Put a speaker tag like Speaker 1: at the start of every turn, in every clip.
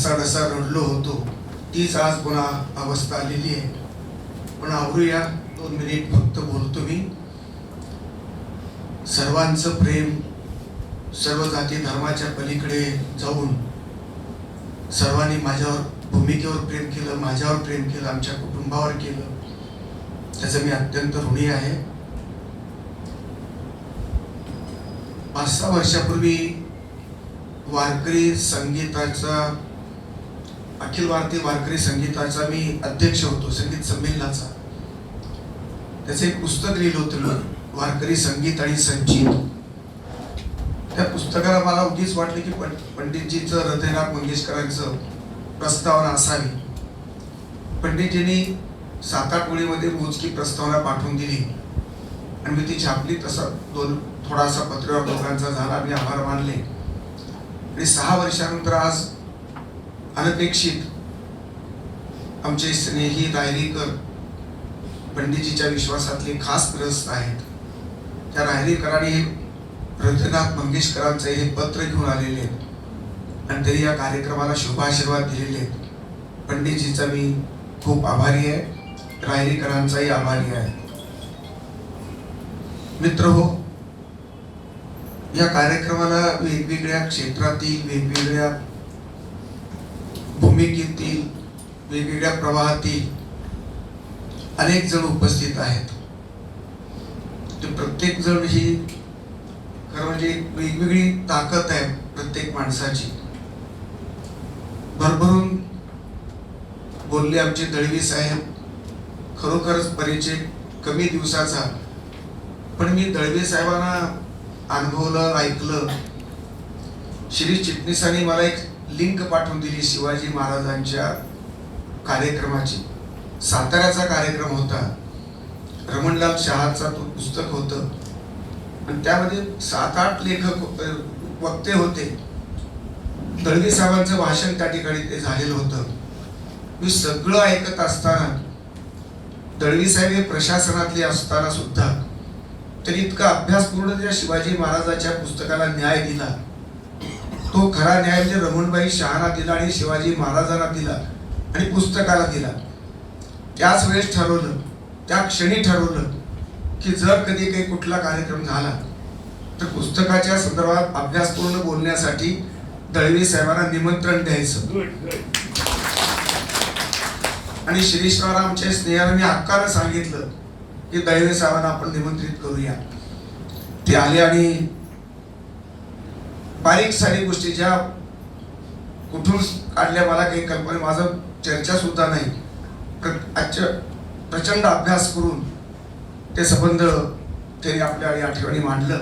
Speaker 1: ढसाढसा रडलो होतो. तीच आज पुन्हा अवस्था आलेली आहे. पण आवरूया. दोन मिनिट फक्त बोलतो मी. सर्वांचं प्रेम सर्व जाती धर्माच्या पलीकडे जाऊन सर्वांनी माझ्यावर भूमिकेवर प्रेम केलं माझ्यावर प्रेम केलं आमच्या कुटुंबावर केलं. त्याचं मी अत्यंत ऋणी आहे. पाच सहा वर्षापूर्वी वारकरी संगीताचा अखिल भारतीय वारकरी संगीताचा मी अध्यक्ष होतो संगीत संमेलनाचा. त्याचं एक पुस्तक लिहिलं होतं मी वारकरी संगीत आणि संचित त्या पुस्तकाला मला उगीच वाटलं की पं- पंडितजीचं हृदयनाथ मंगेशकरांचं प्रस्तावना असावी. पंडितजींनी सात आठ ओळीमध्ये मोजकी प्रस्तावना पाठवून दिली. आणि मी ती छापली तसा दोन थोडासा पत्रव्यवहार दोघांचा झाला मी आभार मानले. आणि सहा वर्षानंतर आज अनपेक्षित. आमचे स्नेही रायरीकर पंडितजीच्या विश्वासातले खास ग्रस्त आहेत. त्या रायरीकरांनी हे मंगेशकरांचे मंगेशकरांचं हे पत्र घेऊन आलेले आहेत. आणि तरी या कार्यक्रमाला शुभाशीर्वाद दिलेले आहेत. पंडितजीचा मी खूप आभारी आहे. रायरीकरांचाही आभारी आहे. मित्र हो या कार्यक्रमाला वेगवेगळ्या क्षेत्रातील वेगवेगळ्या भूमिकेतील वेगवेगळ्या प्रवाहातील अनेक जण उपस्थित आहेत. ते प्रत्येक जण ही खरं म्हणजे वेगवेगळी ताकद आहे प्रत्येक माणसाची. भरभरून बोलले आमचे दळवी साहेब खरोखरच परिचय कमी दिवसाचा. पण मी दळवी साहेबांना अनुभवलं ऐकलं. श्री चिटणीसांनी मला एक लिंक पाठवून दिली शिवाजी महाराजांच्या कार्यक्रमाची. साताऱ्याचा कार्यक्रम होता. रमणलाल शहाचा तो पुस्तक होतं. आणि त्यामध्ये सात आठ लेखक वक्ते होते. दळवी साहेबांचं भाषण त्या ठिकाणी ते झालेलं होतं. मी सगळं ऐकत असताना दळवी साहेब हे प्रशासनातले असताना सुद्धा तरी इतका अभ्यासपूर्ण त्या शिवाजी महाराजाच्या पुस्तकाला न्याय दिला. तो खरा न्याय म्हणजे रमणबाई शहाना दिला आणि शिवाजी महाराजांना दिला आणि पुस्तकाला दिला. त्याच वेळेस ठरवलं त्या क्षणी ठरवलं की जर कधी काही कुठला कार्यक्रम झाला तर पुस्तकाच्या संदर्भात अभ्यासपूर्ण बोलण्यासाठी दळवी साहेबांना निमंत्रण द्यायचं. आणि शिरीषराव आमच्या स्नेहाने हक्कानं सांगितलं की दळवे साहेबांना आपण निमंत्रित करूया. ते आले आणि बारीक सारी गोष्टी ज्या कुठून काढल्या मला काही कल्पना माझं चर्चा सुद्धा नाही. आजच्या प्रचंड अभ्यास करून ते संबंध त्यांनी आपल्या या ठिकाणी मांडलं.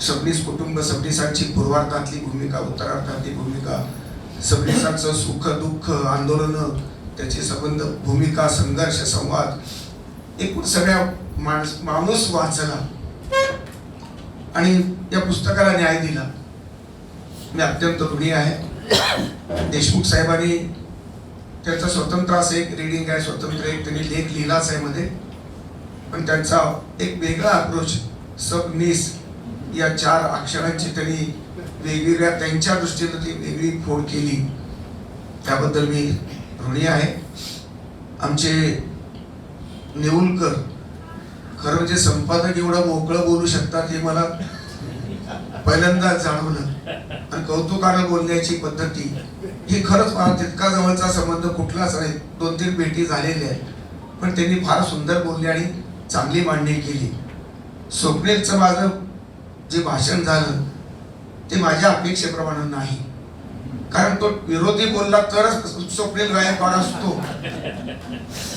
Speaker 1: सबनीस कुटुंब सबनीसांची पूर्वार्थातली भूमिका उत्तरार्थातली भूमिका सबनीसांचं सुख दुःख आंदोलन त्याचे संबंध भूमिका संघर्ष संवाद एकूण सगळ्या माणस माणूस वाचला. आणि या पुस्तकाला न्याय दिला. मी अत्यंत ऋणी आहे. देशमुख साहेबांनी त्यांचा स्वतंत्र असं एक रिडिंग आहे स्वतंत्र एक त्यांनी लेख लिहिलाच आहे मध्ये. पण त्यांचा एक वेगळा अप्रोच सबनीस या चार अक्षरांची त्यांनी वेगवेगळ्या त्यांच्या दृष्टीनं ती वेगळी फोड केली. त्याबद्दल मी ऋणी आहे. आमचे नेऊलकर खरं म्हणजे संपादक एवढं मोकळं बोलू शकतात हे मला पहिल्यांदा जाणवलं. आणि कौतुकानं बोलण्याची पद्धती ही खरंच फार तितका जवळचा संबंध कुठलाच नाही. दोन तीन भेटी झालेल्या आहेत. पण त्यांनी फार सुंदर बोलले आणि चांगली मांडणी केली. स्वप्नेलचं माझं जे भाषण झालं ते माझ्या अपेक्षेप्रमाणे नाही. कारण तो विरोधी बोलला तरच स्वप्नेल गायकवाड असतो.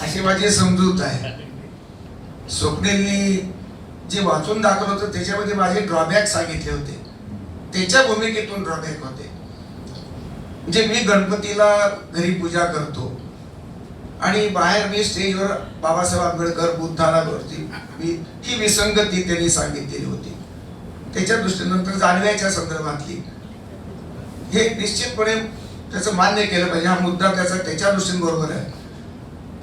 Speaker 1: अशी माझी समजूत आहे. स्वप्नीलनी जे वाचून दाखवलं होतं त्याच्यामध्ये माझे ड्रॉबॅक सांगितले होते. त्याच्या भूमिकेतून ड्रॉबॅक होते. म्हणजे मी गणपतीला घरी पूजा करतो. आणि बाहेर मी स्टेजवर बाबासाहेब आंबेडकर बुद्धाला भरती मी ही विसंगती त्यांनी सांगितलेली होती. त्याच्या दृष्टीनंतर जाणव्याच्या संदर्भातली. हे निश्चितपणे त्याचं मान्य केलं पाहिजे. हा मुद्दा त्याचा त्याच्या दृष्टीने बरोबर आहे.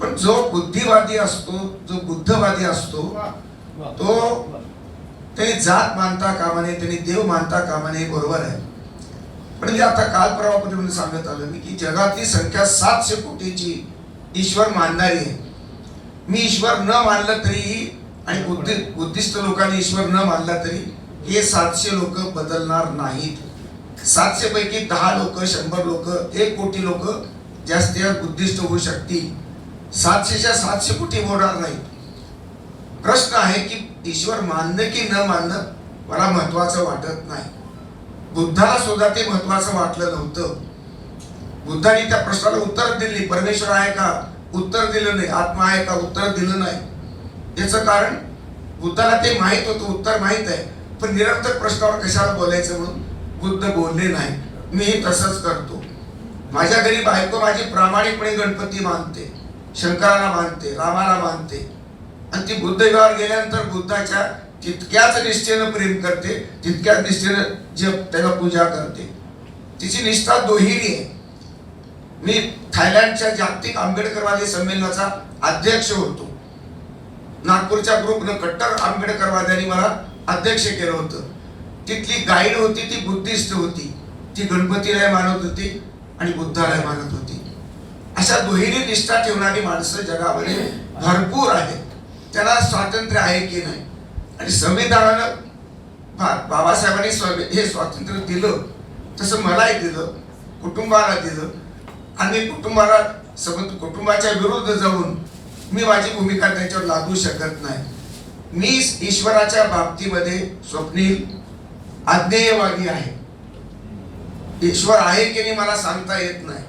Speaker 1: पण जो बुद्धिवादी असतो जो बुद्धवादी असतो तो त्यांनी जात मानता कामा नये त्यांनी देव मानता कामा नये बरोबर आहे. म्हणजे आता काल परवापर्यंत सांगत आलो मी की जगातली संख्या सातशे कोटीची ईश्वर मानणारी आहे. मी ईश्वर न मानलं तरीही आणि बुद्धि बुद्धिस्ट लोकांनी ईश्वर न मानला तरी हे सातशे लोक बदलणार नाहीत. सातशे पैकी दहा लोक शंभर लोक एक कोटी लोक जास्त बुद्धिस्ट होऊ शकतील. सातशेच्या सातशे कोटी होणार नाही. प्रश्न आहे की ईश्वर मानणं की न मानणं मला महत्वाचं वाटत नाही. बुद्धाला सुद्धा ते महत्वाचं वाटलं नव्हतं. बुद्धाने त्या प्रश्नाला उत्तर दिली परमेश्वर आहे का? उत्तर दिलं नाही. आत्मा आहे का? उत्तर दिलं नाही. याचं कारण बुद्धाला ते माहीत होतं उत्तर माहीत आहे. पण निरंतर प्रश्नावर कशाला बोलायचं म्हणून? बुद्ध बोलले नाही. मी तसंच करतो. माझ्या घरी बायको माझी प्रामाणिकपणे गणपती मानते शंकराला मानते रामाला मानते आणि ती बुद्ध गेल्यानंतर बुद्धाच्या तितक्याच निष्ठेनं प्रेम करते तितक्याच निष्ठेनं जप त्याला पूजा करते. तिची निष्ठा दोहिरी आहे. मी थायलंडच्या जागतिक आंबेडकरवादी संमेलनाचा अध्यक्ष होतो. नागपूरच्या ग्रुपनं कट्टर आंबेडकरवाद्यांनी मला अध्यक्ष केलं होतं. तिथली गाईड होती ती बुद्धिस्ट होती. ती गणपतीलाही मानत होती आणि बुद्धालाही मानत होती. अशा दुहेरी निष्ठा ठेवणारी माणसं जगामध्ये भरपूर आहेत. त्यांना स्वातंत्र्य आहे की नाही? आणि संविधानानं बाबासाहेबांनी स्व- हे स्वातंत्र्य दिलं तसं मलाही दिलं कुटुंबाला दिलं. आणि कुटुंबाला संबंध कुटुंबाच्या विरुद्ध जाऊन मी माझी भूमिका त्याच्यावर लागू शकत नाही. मी ईश्वराच्या बाबतीमध्ये स्वप्नील आज्ञेयवादी आहे. ईश्वर आहे की नाही मला सांगता येत नाही.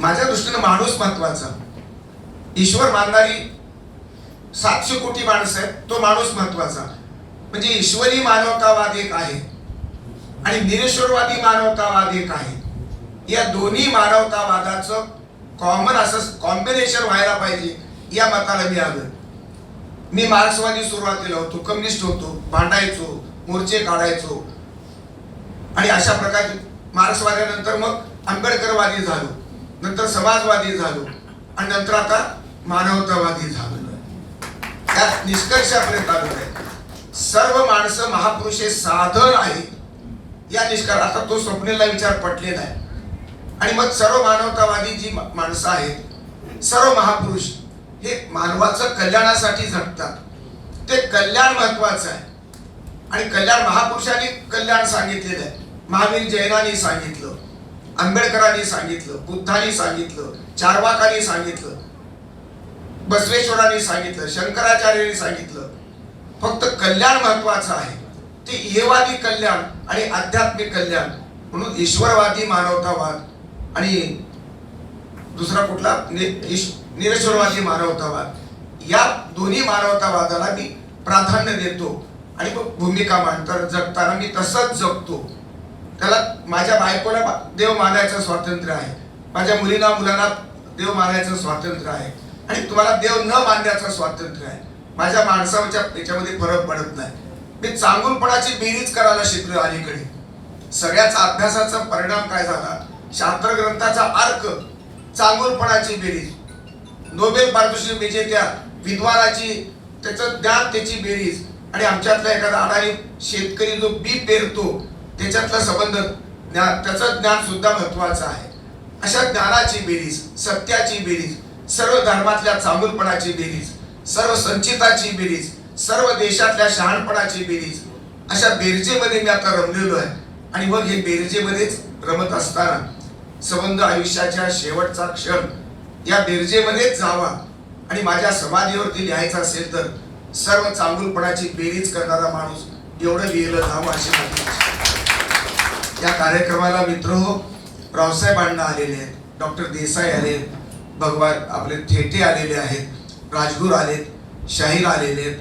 Speaker 1: माझ्या दृष्टीनं माणूस महत्त्वाचा. ईश्वर मानणारी सातशे कोटी माणसं आहेत तो माणूस महत्त्वाचा. म्हणजे ईश्वरी मानवतावाद एक आहे आणि निरेश्वरवादी मानवतावाद एक आहे. या दोन्ही मानवतावादाचं कॉमन असं कॉम्बिनेशन व्हायला पाहिजे या मताला मी आलो मी मार्क्सवादी सुरुवातीला होतो कम्युनिस्ट होतो भांडायचो मोर्चे काढायचो. आणि अशा प्रकारे मार्क्सवाद्यानंतर मग आंबेडकरवादी झालो. नंतर समाजवादी झालो आणि नंतर आता मानवतावादी झालो. त्यात निष्कर्षापर्यंत आलो आहे सर्व माणसं महापुरुषे साधन आहेत. या निष्कार आता तो स्वप्नेला विचार पटलेला आहे. आणि मग सर्व मानवतावादी जी माणसं आहेत सर्व महापुरुष हे मानवाचं कल्याणासाठी झटतात ते कल्याण महत्वाचं आहे. आणि कल्याण महापुरुषांनी कल्याण सांगितलेलं आहे. महावीर जैनांनी सांगितलं. आंबेडकरांनी सांगितलं बुद्धांनी सांगितलं चारवाकांनी सांगितलं बसवेश्वरांनी सांगितलं शंकराचार्यांनी सांगितलं. फक्त कल्याण महत्वाचं आहे. ते इहेवादी कल्याण आणि आध्यात्मिक कल्याण म्हणून ईश्वरवादी मानवतावाद आणि दुसरा कुठला? निरेश्वरवादी मानवतावाद. या दोन्ही मानवतावादाला मी प्राधान्य देतो आणि मग भूमिका मांडताना जगताना मी तसंच जगतो. त्याला माझ्या बायकोला देव मानायचं स्वातंत्र्य आहे. माझ्या मुलींना मुलांना देव मानायचं स्वातंत्र्य आहे. आणि तुम्हाला देव न मानण्याचं स्वातंत्र्य आहे. माझ्या माणसाच्या त्याच्यामध्ये फरक पडत नाही. मी चांगुलपणाची बेरीज करायला शिकलो अलीकडे. सगळ्याच अभ्यासाचा परिणाम काय झाला? शास्त्र ग्रंथाचा अर्क चांगुलपणाची बेरीज. नोबेल पारितोषिक विजेत्या विद्वानाची त्याचं ज्ञान त्याची बेरीज. आणि आमच्यातला एखादा अडाणी शेतकरी जो बी पेरतो त्याच्यातला संबंध ज्ञान त्याचं ज्ञान सुद्धा महत्वाचं आहे. अशा ज्ञानाची बेरीज सत्याची बेरीज सर्व धर्मातल्या चांगुलपणाची बेरीज सर्व संचिताची बेरीज सर्व देशातल्या शहाणपणाची बेरीज अशा बेरजेमध्ये मी आता रमलेलो आहे. आणि मग हे बेरजेमध्येच रमत असताना संबंध आयुष्याच्या शेवटचा क्षण या बेरजेमध्येच जावा. आणि माझ्या समाधीवरती लिहायचं असेल तर सर्व चांगुलपणाची बेरीज करणारा माणूस एवढं लिहिलं जावं अशी माझी या कार्यक्रमाला मित्र हो, रावसाहेब अण्णा आलेले आहेत. डॉक्टर देसाई आले भगवान आपले थेटे आलेले आहेत राजगुर आलेत शाहीर आलेले आहेत.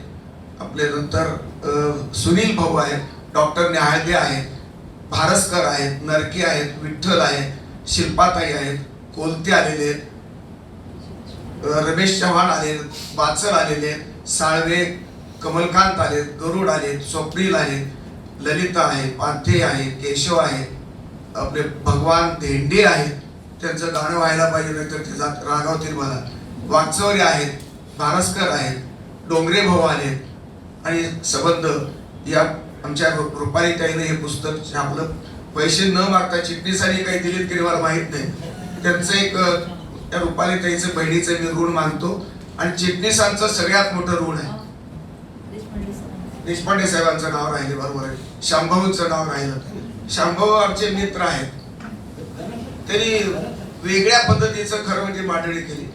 Speaker 1: आपले नंतर सुनील भाऊ आहेत डॉक्टर न्याहाळगे आहेत भारसकर आहेत नरके आहेत विठ्ठल आहेत शिल्पाताई आहेत कोलते आलेले आहेत. रमेश चव्हाण आले बाचल आलेले आहेत साळवे कमलकांत आलेत गरुड आलेत स्वप्नील आहेत. ललिता आहे पांथे आहे केशव आहे आपले भगवान धेंडे आहेत. त्यांचं गाणं व्हायला पाहिजे नाही तर ते जात रागावतील मला. वाचवरे आहेत भारस्कर आहेत डोंगरे भाऊ आहेत. आणि सबंध या आमच्या रुपाली ताईने हे पुस्तक छापलं. पैसे न मागता चिटणीसाने काही दिलीत की मला माहीत नाही. त्यांचं एक त्या रुपाली ताईचं बहिणीचं मी ऋण मानतो. आणि चिटणीसांचं सगळ्यात मोठं ऋण आहे. देशपांडे साहेबांचं नाव राहिले बरोबर आहे. शांभाऊंचं नाव राहिलं. शांभाऊ आमचे मित्र आहेत. त्यांनी वेगळ्या पद्धतीचं खरं म्हणजे मांडणी केली.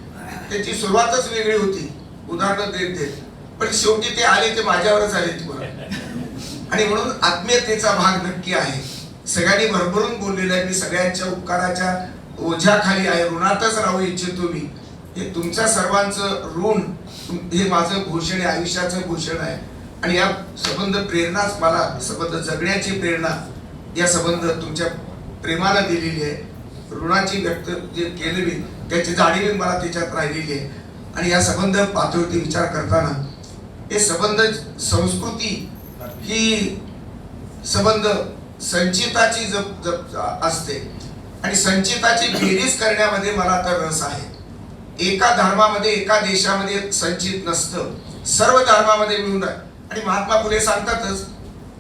Speaker 1: त्याची सुरुवातच वेगळी होती. उदाहरण देत देत. पण शेवटी ते आले ते माझ्यावरच आले तुम्हाला आणि म्हणून आत्मीयतेचा भाग नक्की आहे. सगळ्यांनी भरभरून बोललेलं आहे मी सगळ्यांच्या उपकाराच्या ओझ्याखाली आहे. ऋणातच राहू इच्छितो मी. हे तुमच्या सर्वांचं ऋण हे माझं भूषण आहे आयुष्याचं भूषण आहे. आणि या संबंध प्रेरणाच मला संबंध जगण्याची प्रेरणा या संबंध तुमच्या प्रेमाला दिलेली आहे. ऋणाची व्यक्त जे केलेली त्याची जाणीव मला त्याच्यात राहिलेली आहे. आणि या संबंध पातळीवरती विचार करताना हे संबंध संस्कृती ही संबंध संचिताची जप जप असते. आणि संचिताची बेरीज करण्यामध्ये मला तर रस आहे. एका धर्मामध्ये एका देशामध्ये संचित नसतं. सर्व धर्मामध्ये मिळून आणि महात्मा फुले सांगतातच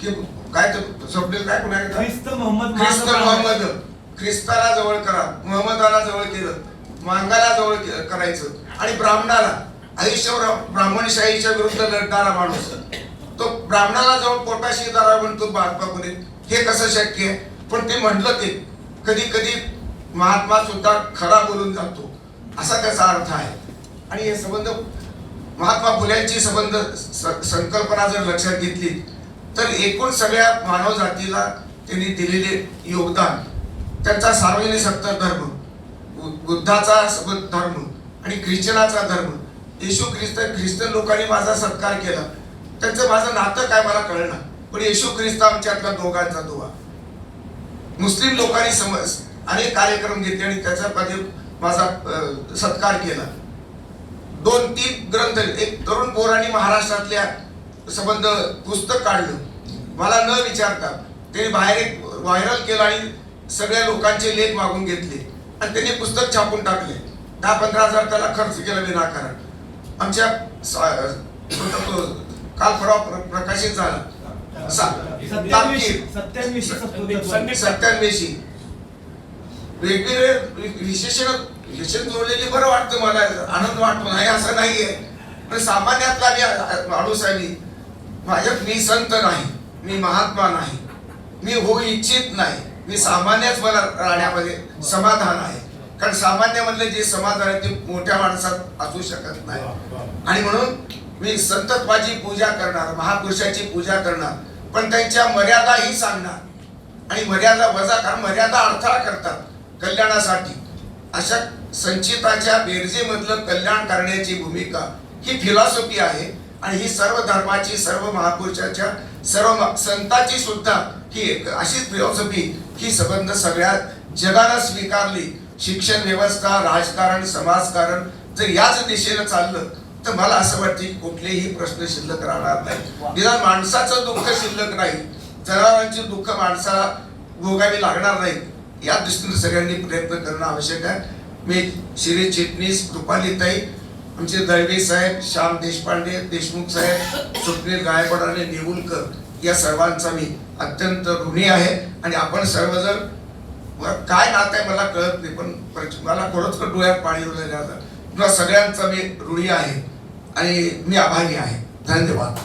Speaker 1: की काय तर स्वप्नील काय कुणा
Speaker 2: ख्रिस्त मोहम्मद
Speaker 1: ख्रिस्त मोहम्मद. ख्रिस्ताला जवळ करा. मुहम्मदाला जवळ केलं. मांगाला जवळ करायचं. आणि ब्राह्मणाला. आयुष्यभर ब्राह्मणशाहीच्या विरुद्ध लढणारा माणूस. तो ब्राह्मणाला जवळ पोटाशी दारा म्हणतो महात्मा फुले. हे कसं शक्य आहे? पण ते म्हटलं ते. कधी कधी महात्मा सुद्धा खरा बोलून जातो. असा त्याचा अर्थ आहे. आणि हे संबंध महात्मा फुल्यांची संबंध संकल्पना जर लक्षात घेतली तर एकूण सगळ्या मानव जातीला त्यांनी दिलेले योगदान त्यांचा सार्वजनिक सत्ता धर्म बु- बुद्धाचा धर्म आणि ख्रिश्चनाचा धर्म येशू ख्रिस्त ख्रिश्चन लोकांनी माझा सत्कार केला. त्यांचं माझं नातं काय मला कळलं. पण येशू ख्रिस्त आमच्यातला दोघांचा दुवा मुस्लिम लोकांनी समज अनेक कार्यक्रम घेतले आणि त्याचा माझा सत्कार केला. दोन तीन ग्रंथ एक तरुण पोरांनी महाराष्ट्रातल्या संबंध पुस्तक काढलं. मला न विचारता त्यांनी बाहेर एक व्हायरल केलं आणि सगळ्या लोकांचे लेख मागून घेतले. आणि त्यांनी पुस्तक छापून टाकले. दहा पंधरा हजार त्याला खर्च केला विनाकारण. आमच्या काल परवा प्र- प्रकाशित झाला. सत्यान्वेषी वेगवेगळे विशेषण विशेषण जोडलेली बरं वाटतं मला. आनंद वाटतो. नाही असं नाहीये. पण सामान्यातला माणूस आहे मी. माझ्यात मी संत नाही. मी महात्मा नाही. मी होऊ इच्छित नाही. मी सामान्यच मला राहण्यामध्ये समाधान आहे. कारण सामान्यामधले जे समाधान आहे ते मोठ्या माणसात असू शकत नाही. आणि म्हणून मी संतत्वाची पूजा करणार महापुरुषाची पूजा करणार. पण त्यांच्या मर्यादाही सांगणार. आणि मर्यादा वजा कारण मर्यादा अडथळा करतात कल्याणासाठी. अशा संचिताच्या बेरजेमधलं कल्याण करण्याची भूमिका ही फिलॉसॉफी आहे आणि ही सर्व धर्माची सर्व महापुरुषाच्या सर्व संतांची सुद्धा ही एक अशीच फिलॉसॉफी ही संबंध सगळ्या जगानं स्वीकारली. शिक्षण व्यवस्था राजकारण समाजकारण जर याच दिशेनं चाललं तर मला असं वाटतं की कुठलेही प्रश्न शिल्लक राहणार नाही. निदान माणसाचं दुःख शिल्लक नाही. जनावरांची दुःख माणसाला भोगावी लागणार नाही. या दृष्टीने सगळ्यांनी प्रयत्न करणं आवश्यक आहे. मी श्री चिटणीस कृपालीताई आमचे दळवे साहेब श्याम देशपांडे देशमुख साहेब स्वप्नील गायकवाड आणि नेवुलकर या सर्वांचा मी अत्यंत ऋणी आहे. आणि आपण सर्वजण काय नातं आहे मला कळत नाही पण मला खरंच डोळ्यात पाणी उरलेलं आहे तुला सगळ्यांचा मी ऋणी आहे आणि मी आभारी आहे. धन्यवाद.